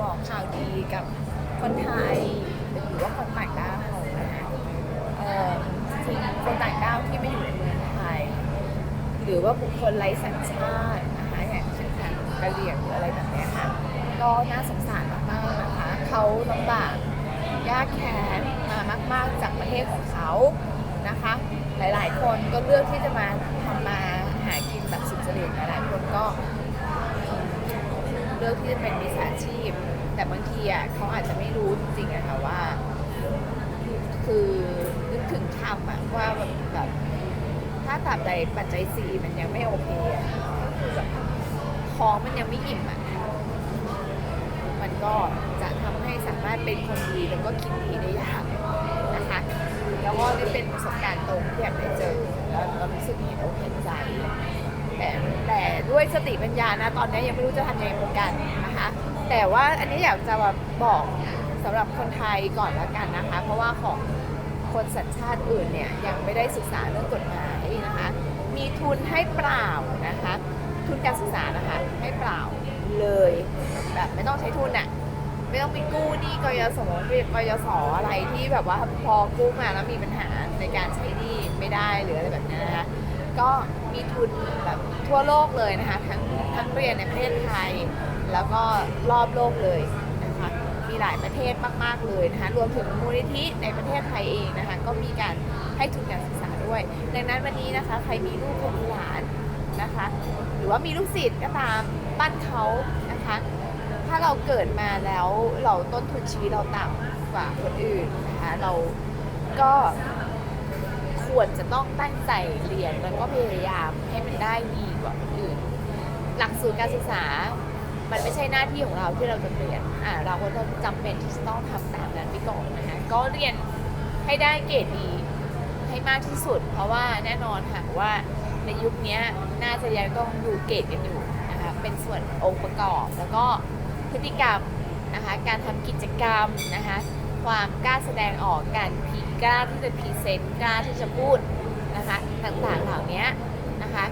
บอกข่าวดีกับคนไทยหรือว่าคนต่างด้าวนะคะเอ่อจริงคนต่างด้าวที่ไม่อยู่ในเมืองไทย หรือว่าบุคคลไร้สัญชาตินะคะอย่างเช่นการกะเหรี่ยงหรืออะไรแบบนี้ค่ะก็น่าสงสารมากๆนะคะเขาลำบากยากแค้นมามาก ๆจากประเทศของเขานะคะ หลายๆ คนก็เลือกที่จะมาทำมากินแบบสุจริตหลายๆคนก็ เลือ กที่จะเป็นมิจฉาชีพ แต่บางทีอะเขาอาจจะไม่รู้จริงๆอะค่ะว่า คือนึกถึงคำอะว่าแบบแบบถ้าตราบใดปัจจัยสี่มันยังไม่โอเคอะก็คือแบบท้องมันยังไม่อิ่มอะมันก็จะทำให้สามารถเป็นคนดีแล้วก็คิดดีได้ยากนะคะ แล้วก็นี่เป็นประสบการณ์ตรงที่แบบได้เจอ แล้วก็รู้สึกเห็นอกเห็นใจ แต่แต่ด้วยสติปัญญานะตอนนี้ยังไม่รู้จะทำยังไงเหมือนกันนะคะ แต่ว่าอันนี้อยากจะแบบบอกสำหรับคนไทยก่อนละกันนะคะ เพราะว่าของคนสัญชาติอื่นเนี่ยยังไม่ได้ศึกษาเรื่องกฎหมายนะคะ มีทุนให้เปล่านะคะ ทุนการศึกษานะคะให้เปล่าเลยแบบไม่ต้องใช้ทุนอะไม่ต้องไปกู้หนี้กยศกยศอะไรที่แบบว่าพอกู้มาแล้วมีปัญหาในการใช้หนี้ไม่ได้หรืออะไรแบบนี้นะคะ ก็มีทุนแบบทั่วโลกเลยนะคะ ทั้งทั้งเรียนในประเทศไทย แล้วก็รอบโลกเลยนะคะ มีหลายประเทศมาก ๆ เลยนะคะ รวมถึงมูลนิธิในประเทศไทยเองนะคะ ก็มีการให้ทุนการศึกษาด้วย ดังนั้นวันนี้นะคะ ใครมีลูกคนหลานนะคะ หรือว่ามีลูกศิษย์ก็ตามปั้นเขานะคะ ถ้าเราเกิดมาแล้วเราต้นทุนชีวิตเราต่ำกว่าคนอื่นนะคะ เราก็ ควรจะต้องตั้งใจเรียนแล้วก็พยายามให้มันได้ดีกว่าคนอื่น หลักสูตรการศึกษา มันไม่ใช่หน้าที่ของเราที่เราจะเรียนอ่าเราก็ต้องจำเป็นที่จะต้องทำตามนั้นไปก่อนนะคะก็เรียนให้ได้เกรดดีให้มากที่สุด เพราะว่าแน่นอนค่ะว่าในยุคนี้น่าจะยังต้องดูเกรดกันอยู่นะคะเป็นส่วนองค์ประกอบแล้วก็พฤติกรรมนะคะการทำกิจกรรมนะคะ ความกล้าแสดงออกการพีกล้าที่จะพรีเซนต์กล้าที่จะพูดนะคะต่างๆเหล่านี้นะคะ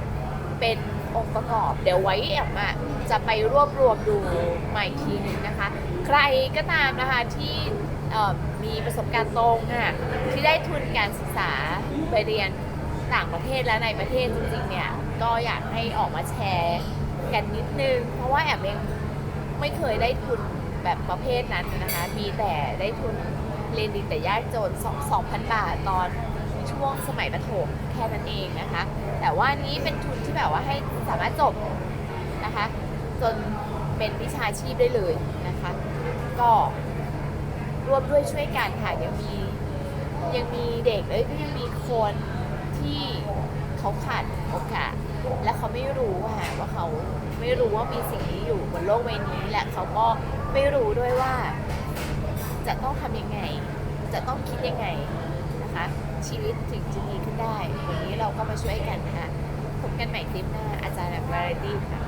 เป็นองค์ประกอบเดี๋ยวไว้แอมอะจะไปรวบรวมดูใหม่ทีหนึงนะคะ ใครก็ตามนะคะที่มีประสบการณ์ตรงค่ะที่ได้ทุนการศึกษาไปเรียนต่างประเทศและในประเทศจริงๆเนี่ยก็อยากให้ออกมาแชร์กันนิดนึง เพราะว่าแอมเองไม่เคยได้ทุน แบบประเภทนั้นนะคะ มีแต่ได้ทุนเรียนดีแต่ยากจน2 2,000 บาทตอนช่วงสมัยประถมแค่นั้นเองนะคะ แต่ว่านี้เป็นทุนที่แบบว่าให้สามารถจบนะคะ จนเป็นวิชาชีพได้เลยนะคะ ก็ร่วมด้วยช่วยกันค่ะยังมียังมีเด็กเลยก็ยังมีคนที่ เขาขาดโอกาส และเขาไม่รู้ค่ะว่าเขาไม่รู้ว่ามีสิ่งนี้อยู่บนโลกใบนี้ และเขาก็ไม่รู้ด้วยว่า จะต้องทำยังไง จะต้องคิดยังไงนะคะ ชีวิตถึงจะดีขึ้นได้ วันนี้เราก็มาช่วยกันนะคะพบกันใหม่คลิปหน้าอาจารย์แบบวาไรตี้ค่ะ